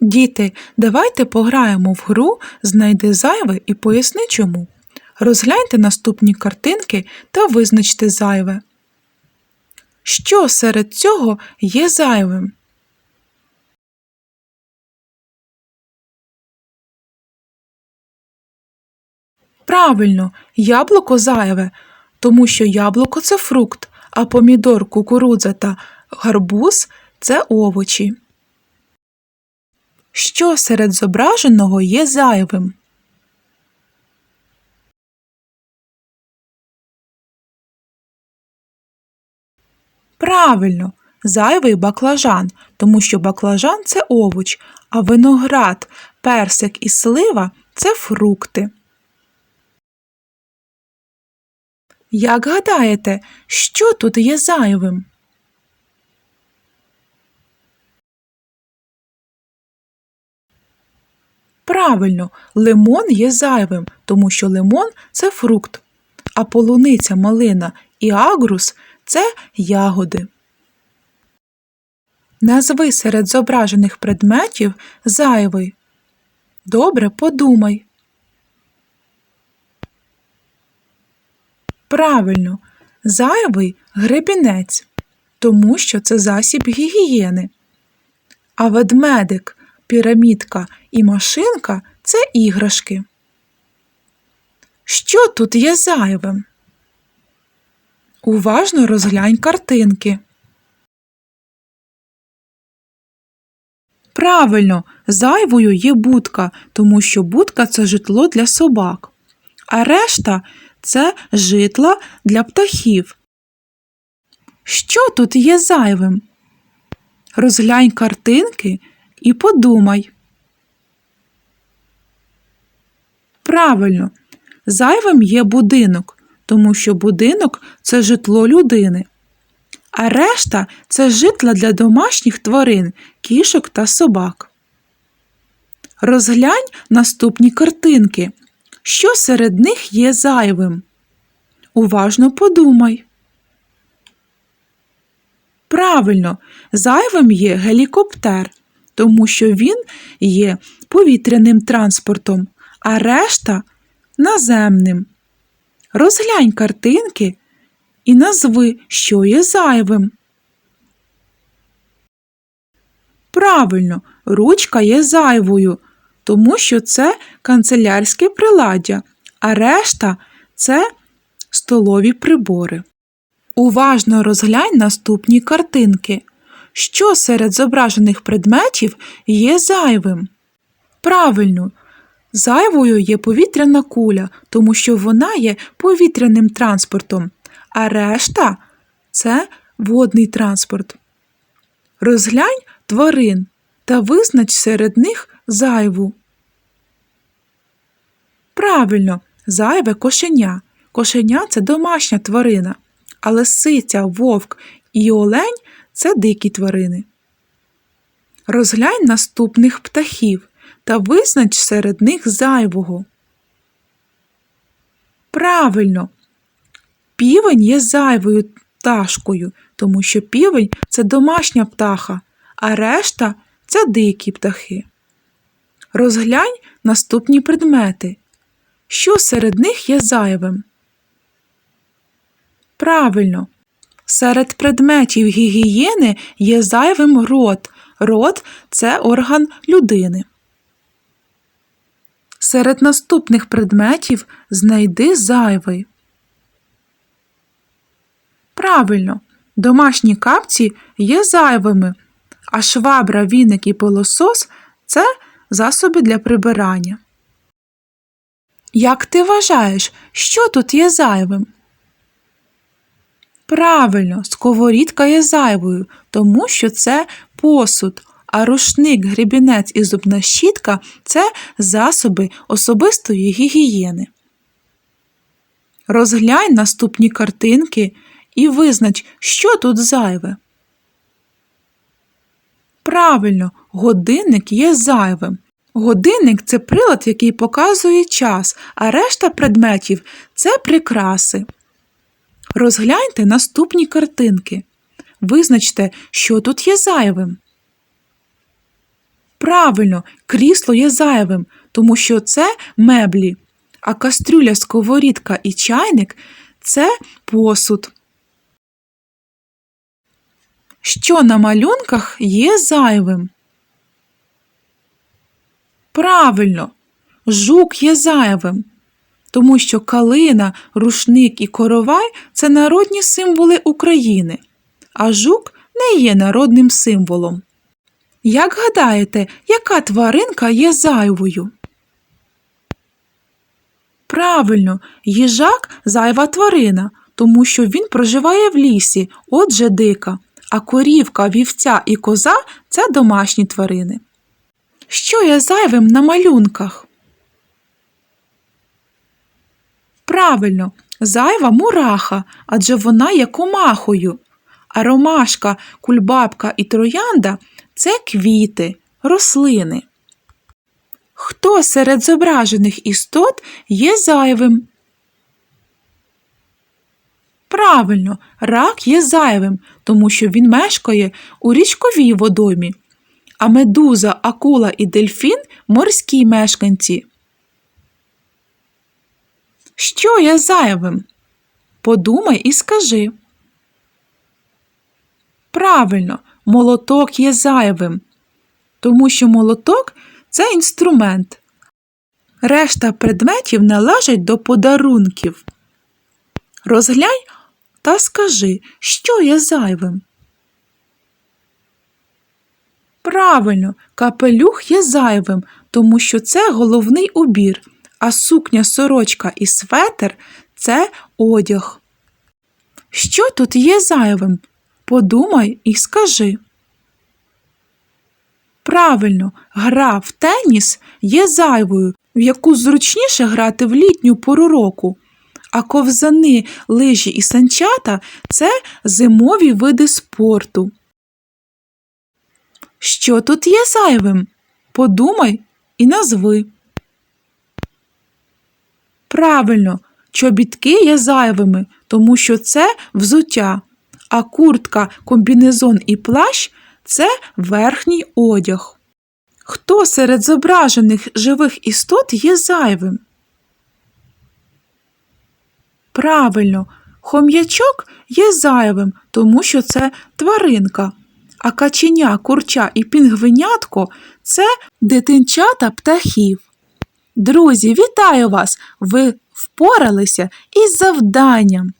Діти, давайте пограємо в гру Знайди зайве і поясни чому. Розгляньте наступні картинки та визначте зайве. Що серед цього є зайвим? Правильно, яблуко зайве, тому що яблуко це фрукт, а помідор, кукурудза та гарбуз це овочі. Що серед зображеного є зайвим? Правильно, зайвий баклажан, тому що баклажан це овоч, а виноград, персик і слива це фрукти. Як гадаєте, що тут є зайвим? Правильно, лимон є зайвим, тому що лимон це фрукт, а полуниця, малина і агрус це ягоди. Назви серед зображених предметів зайвий. Добре подумай. Правильно, зайвий гребінець, тому що це засіб гігієни. А ведмедик, пірамідка і машинка це іграшки. Що тут є зайвим? Уважно розглянь картинки. Правильно, зайвою є будка, тому що будка це житло для собак, а решта це житла для птахів. Що тут є зайвим? Розглянь картинки і подумай. Правильно, зайвим є будинок, тому що будинок це житло людини, а решта це житла для домашніх тварин, кішок та собак. Розглянь наступні картинки. Що серед них є зайвим? Уважно подумай. Правильно, зайвим є гелікоптер, тому що він є повітряним транспортом, а решта наземним. Розглянь картинки і назви, що є зайвим. Правильно, ручка є зайвою, тому що це канцелярське приладдя, а решта це столові прибори. Уважно розглянь наступні картинки. Що серед зображених предметів є зайвим? Правильно, зайвою є повітряна куля, тому що вона є повітряним транспортом, а решта це водний транспорт. Розглянь тварин та визнач серед них зайву. Правильно, зайве кошеня. Кошеня це домашня тварина, а лисиця, вовк і олень це дикі тварини. Розглянь наступних птахів та визнач серед них зайвого. Правильно, півень є зайвою пташкою, тому що півень це домашня птаха, а решта це дикі птахи. Розглянь наступні предмети. Що серед них є зайвим? Правильно, серед предметів гігієни є зайвим рот. Рот це орган людини. Серед наступних предметів знайди зайвий. Правильно, домашні капці є зайвими, а швабра, віник і пилосос це засоби для прибирання. Як ти вважаєш, що тут є зайвим? Правильно, сковорідка є зайвою, тому що це посуд, а рушник, гребінець і зубна щітка це засоби особистої гігієни. Розглянь наступні картинки і визнач, що тут зайве. Правильно, годинник є зайвим. Годинник це прилад, який показує час, а решта предметів це прикраси. Розгляньте наступні картинки. Визначте, що тут є зайвим. Правильно, крісло є зайвим, тому що це меблі, а кастрюля, сковорідка і чайник це посуд. Що на малюнках є зайвим? Правильно, жук є зайвим, тому що калина, рушник і коровай це народні символи України, а жук не є народним символом. Як гадаєте, яка тваринка є зайвою? Правильно, їжак зайва тварина, тому що він проживає в лісі, отже дика, а корівка, вівця і коза це домашні тварини. Що є зайвим на малюнках? Правильно, зайва мураха, адже вона є комахою. А ромашка, кульбабка і троянда це квіти, рослини. Хто серед зображених істот є зайвим? Правильно, рак є зайвим, тому що він мешкає у річковій водоймі, а медуза, акула і дельфін морські мешканці. Що є зайвим? Подумай і скажи. Правильно, молоток є зайвим, тому що молоток це інструмент. Решта предметів належать до подарунків. Розглянь та скажи, що є зайвим. Правильно, капелюх є зайвим, тому що це головний убір, а сукня, сорочка і светр це одяг. Що тут є зайвим? Подумай і скажи. Правильно, гра в теніс є зайвою, в яку зручніше грати в літню пору року. А ковзани, лижі і санчата це зимові види спорту. Що тут є зайвим? Подумай і назви. Правильно, чобітки є зайвими, тому що це взуття, а куртка, комбінезон і плащ це верхній одяг. Хто серед зображених живих істот є зайвим? Правильно, хом'ячок є зайвим, тому що це тваринка, а каченя, курча і пінгвинятко це дитинчата птахів. Друзі, вітаю вас! Ви впоралися із завданням.